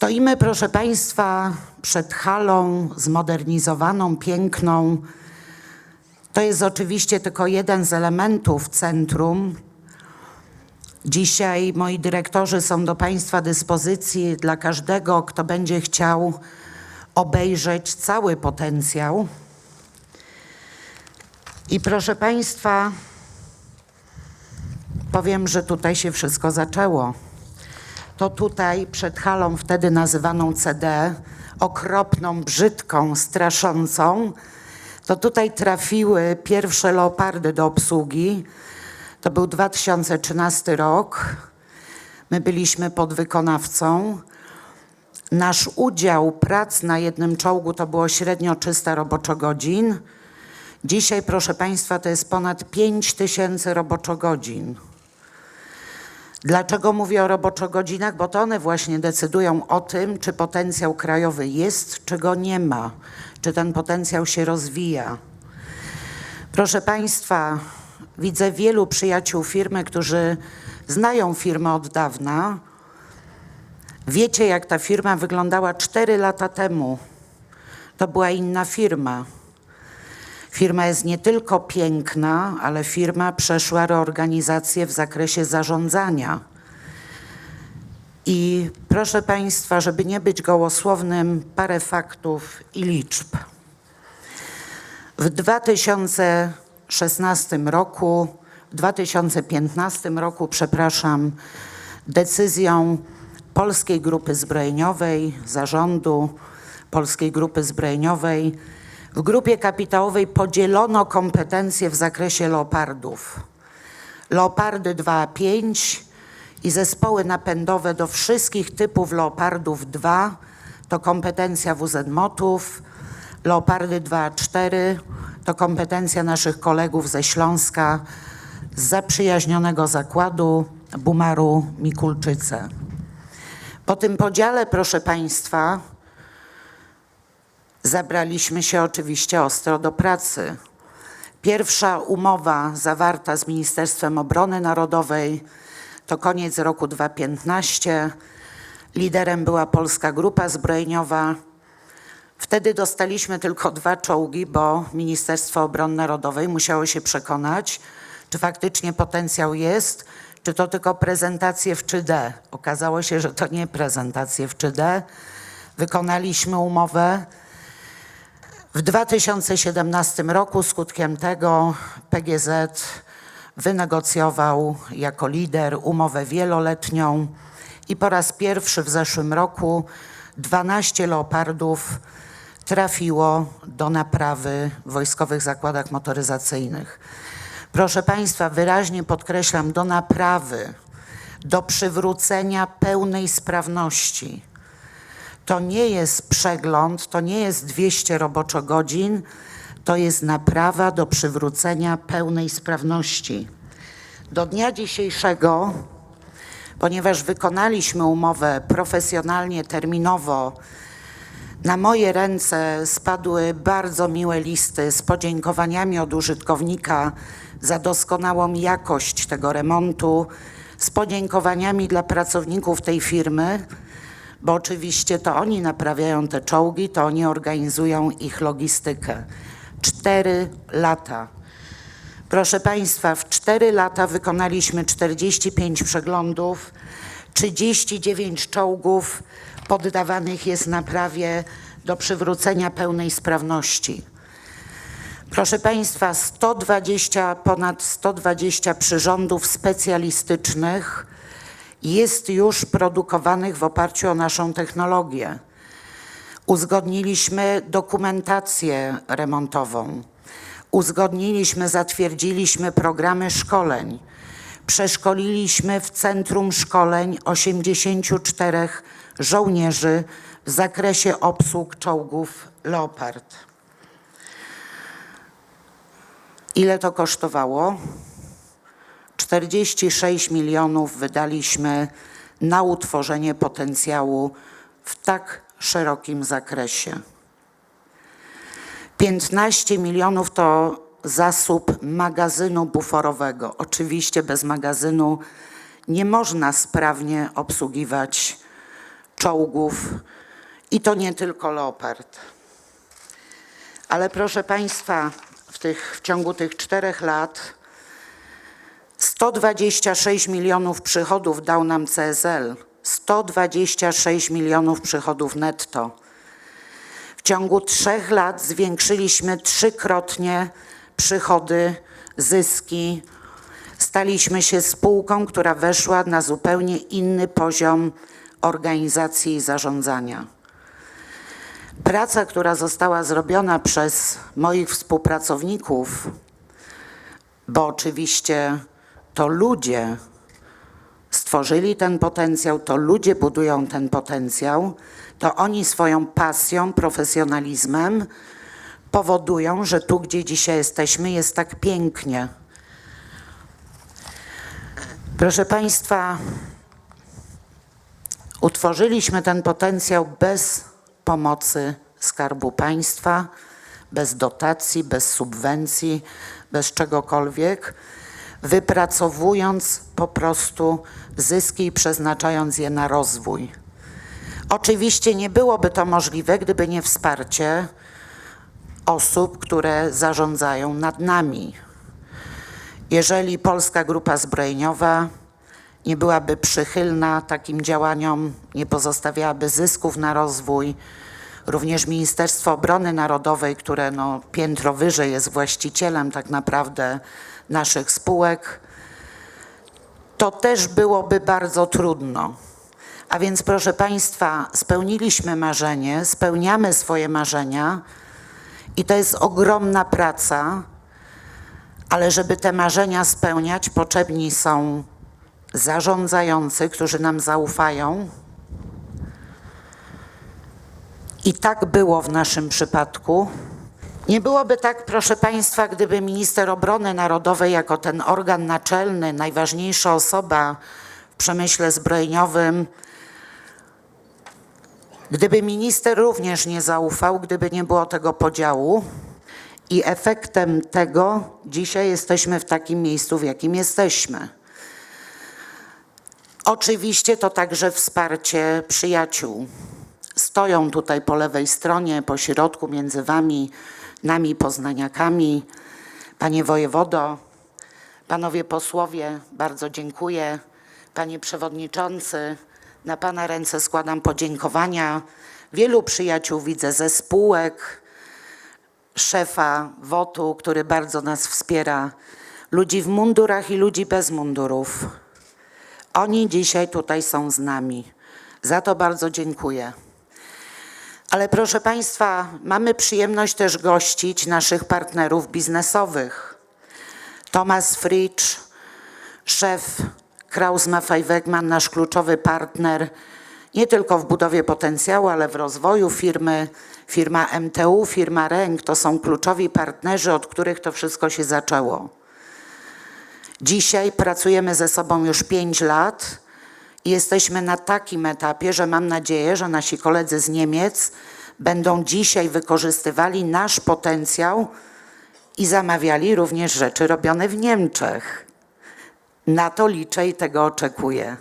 Stoimy, proszę Państwa, przed halą zmodernizowaną, piękną. To jest oczywiście tylko jeden z elementów centrum. Dzisiaj moi dyrektorzy są do Państwa dyspozycji dla każdego, kto będzie chciał obejrzeć cały potencjał. I proszę Państwa, powiem, że tutaj się wszystko zaczęło to tutaj przed halą, wtedy nazywaną CD, okropną, brzydką, straszącą, to tutaj trafiły pierwsze leopardy do obsługi. To był 2013 rok. My byliśmy podwykonawcą. Nasz udział prac na jednym czołgu to było średnio 300 roboczogodzin. Dzisiaj, proszę Państwa, to jest ponad 5 tysięcy roboczogodzin. Dlaczego mówię o roboczogodzinach? Bo to one właśnie decydują o tym, czy potencjał krajowy jest, czy go nie ma, czy ten potencjał się rozwija. Proszę Państwa, widzę wielu przyjaciół firmy, którzy znają firmę od dawna. Wiecie, jak ta firma wyglądała 4 lata temu. To była inna firma. Firma jest nie tylko piękna, ale firma przeszła reorganizację w zakresie zarządzania. I proszę Państwa, żeby nie być gołosłownym, parę faktów i liczb. W 2016 roku, w 2015 roku, przepraszam, decyzją Polskiej Grupy Zbrojeniowej, zarządu Polskiej Grupy Zbrojeniowej, w grupie kapitałowej podzielono kompetencje w zakresie leopardów. Leopardy 2A5 i zespoły napędowe do wszystkich typów leopardów 2 to kompetencja WZ-MOTów. Leopardy 2A4 to kompetencja naszych kolegów ze Śląska z zaprzyjaźnionego zakładu Bumaru Mikulczyce. Po tym podziale, proszę Państwa, zabraliśmy się oczywiście ostro do pracy. Pierwsza umowa zawarta z Ministerstwem Obrony Narodowej to koniec roku 2015. Liderem była Polska Grupa Zbrojeniowa. Wtedy dostaliśmy tylko dwa czołgi, bo Ministerstwo Obrony Narodowej musiało się przekonać, czy faktycznie potencjał jest, czy to tylko prezentacje w 3D. Okazało się, że to nie prezentacje w 3D. Wykonaliśmy umowę. W 2017 roku skutkiem tego PGZ wynegocjował jako lider umowę wieloletnią i po raz pierwszy w zeszłym roku 12 leopardów trafiło do naprawy w wojskowych zakładach motoryzacyjnych. Proszę Państwa, wyraźnie podkreślam, do naprawy, do przywrócenia pełnej sprawności. To nie jest przegląd, to nie jest 200 roboczogodzin, to jest naprawa do przywrócenia pełnej sprawności. Do dnia dzisiejszego, ponieważ wykonaliśmy umowę profesjonalnie, terminowo, na moje ręce spadły bardzo miłe listy z podziękowaniami od użytkownika za doskonałą jakość tego remontu, z podziękowaniami dla pracowników tej firmy, bo oczywiście to oni naprawiają te czołgi, to oni organizują ich logistykę. Cztery lata. Proszę Państwa, w cztery lata wykonaliśmy 45 przeglądów, 39 czołgów poddawanych jest naprawie do przywrócenia pełnej sprawności. Proszę Państwa, 120, ponad 120 przyrządów specjalistycznych jest już produkowanych w oparciu o naszą technologię. Uzgodniliśmy dokumentację remontową. Uzgodniliśmy, zatwierdziliśmy programy szkoleń. Przeszkoliliśmy w Centrum Szkoleń 84 żołnierzy w zakresie obsług czołgów Leopard. Ile to kosztowało? 46 milionów wydaliśmy na utworzenie potencjału w tak szerokim zakresie. 15 milionów to zasób magazynu buforowego. Oczywiście bez magazynu nie można sprawnie obsługiwać czołgów i to nie tylko Leopard. Ale proszę Państwa, w, tych, w ciągu tych czterech lat 126 milionów przychodów dał nam CSL. 126 milionów przychodów netto. W ciągu trzech lat zwiększyliśmy trzykrotnie przychody, zyski. Staliśmy się spółką, która weszła na zupełnie inny poziom organizacji i zarządzania. Praca, która została zrobiona przez moich współpracowników, bo oczywiście to ludzie stworzyli ten potencjał, to ludzie budują ten potencjał, to oni swoją pasją, profesjonalizmem powodują, że tu, gdzie dzisiaj jesteśmy, jest tak pięknie. Proszę Państwa, utworzyliśmy ten potencjał bez pomocy Skarbu Państwa, bez dotacji, bez subwencji, bez czegokolwiek, wypracowując po prostu zyski i przeznaczając je na rozwój. Oczywiście nie byłoby to możliwe, gdyby nie wsparcie osób, które zarządzają nad nami. Jeżeli Polska Grupa Zbrojeniowa nie byłaby przychylna takim działaniom, nie pozostawiałaby zysków na rozwój, również Ministerstwo Obrony Narodowej, które no, piętro wyżej jest właścicielem tak naprawdę naszych spółek, to też byłoby bardzo trudno. A więc, proszę Państwa, spełniliśmy marzenie, spełniamy swoje marzenia i to jest ogromna praca, ale żeby te marzenia spełniać, potrzebni są zarządzający, którzy nam zaufają. I tak było w naszym przypadku. Nie byłoby tak, proszę Państwa, gdyby minister obrony narodowej, jako ten organ naczelny, najważniejsza osoba w przemyśle zbrojeniowym, gdyby minister również nie zaufał, gdyby nie było tego podziału. I efektem tego dzisiaj jesteśmy w takim miejscu, w jakim jesteśmy. Oczywiście to także wsparcie przyjaciół. Stoją tutaj po lewej stronie, po środku między Wami, nami poznaniakami. Panie wojewodo, panowie posłowie, bardzo dziękuję. Panie przewodniczący, na Pana ręce składam podziękowania. Wielu przyjaciół widzę ze spółek, szefa WOT-u, który bardzo nas wspiera, ludzi w mundurach i ludzi bez mundurów. Oni dzisiaj tutaj są z nami. Za to bardzo dziękuję. Ale proszę Państwa, mamy przyjemność też gościć naszych partnerów biznesowych. Thomas Fritsch, szef Kraus Maffei Wegman, nasz kluczowy partner, nie tylko w budowie potencjału, ale w rozwoju firmy, firma MTU, firma RENK, to są kluczowi partnerzy, od których to wszystko się zaczęło. Dzisiaj pracujemy ze sobą już pięć lat jesteśmy na takim etapie, że mam nadzieję, że nasi koledzy z Niemiec będą dzisiaj wykorzystywali nasz potencjał i zamawiali również rzeczy robione w Niemczech. Na to liczę i tego oczekuję.